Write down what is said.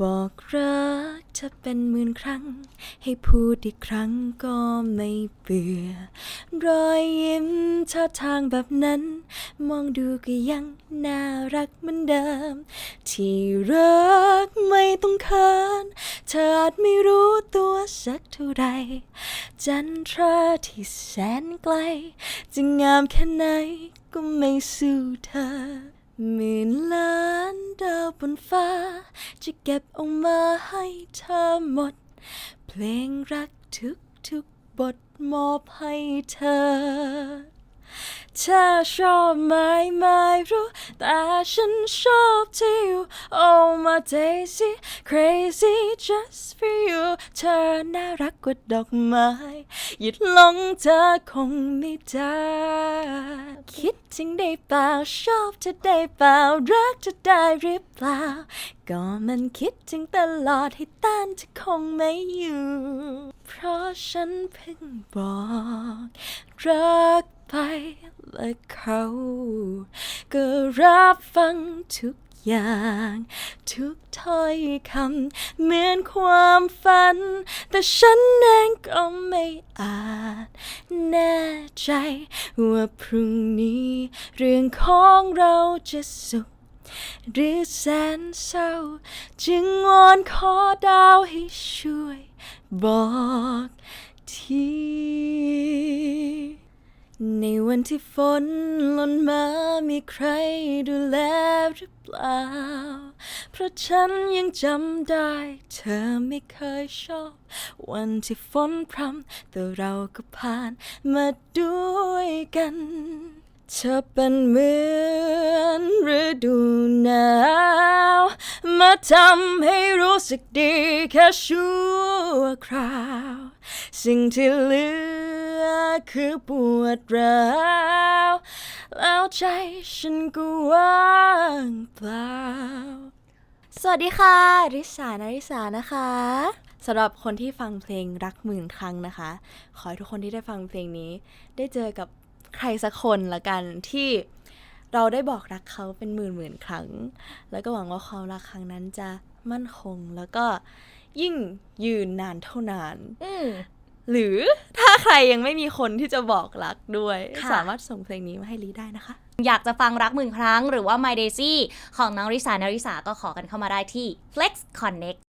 บอกรักเธอเป็นหมื่นครั้ง ให้พูดอีกครั้งก็ไม่เบื่อ รอยยิ้มท่าทางแบบนั้น มองดูก็ยังน่ารักเหมือนเดิม ที่รักไม่ต้องเขินเธออาจไม่รู้ตัวสักเท่าไร จันทราที่แสนไกล จะงามแค่ไหนก็ไม่สู้เธอ หมื่นล้านดาวบนฟ้า จะเก็บเอามาให้เธอหมด เพลงรักทุกทุกๆบทมอบให้เธอ ถ้าชอบไม่ไม่รู้ แต่ฉันชอบที่ you Oh my daisy crazy just for you เธอน่ารักกว่าดอกไม้หยุดหลงเธอคงไม่ได้คิดถึงได้เปล่าชอบเธอได้เปล่ารักเธอได้หรือเปล่า ก็มันคิดถึงตลอดให้ต้านเธอคงไม่อยู่ เพราะฉันเพิ่งบอกรักไป และเขา ก็รับฟังทุกอย่าง ทุกถ้อยคำเหมือนความฝัน แต่ฉันเองก็ไม่อาจ แน่ใจ ว่าพรุ่งนี้ เรื่องของเราจะสุขหรือแสนเศร้า จึงวอนขอดาวให้ช่วย บอกที ในวันที่ฝนหล่นมามีใครดูแลหรือเปล่า เพราะฉันยังจำได้ เธอไม่เคยชอบ วันที่ฝนพรำแต่เราก็ผ่านมาด้วยกัน เธอเป็นเหมือนฤดูหนาวมาทำให้รู้สึกดีแค่ชั่วคราว สิ่งที่เหลือ คือปวดร้าวแล้วใจฉันก็ว่างเปล่า สวัสดีค่ะ ริสานาริสานะคะสำหรับคนที่ฟังเพลงรักหมื่นครั้งนะคะ ขอให้ทุกคนที่ได้ฟังเพลงนี้ ได้เจอกับใครสักคนละกันที่เราได้บอกรักเขาเป็นหมื่นหมื่นๆครั้ง แล้วก็หวังว่าความรักครั้งนั้นจะมั่นคงแล้วก็ยิ่งยืนนานเท่านานอืมหรือถ้าใครยังไม่มีคนที่จะบอกรักด้วย ค่ะ สามารถส่งเพลงนี้มาให้ลีได้นะคะ อยากจะฟังรักหมื่นครั้งหรือว่า My Daisy ของน้องริสานาริสาก็ขอกันเข้ามาได้ที่ Flex Connect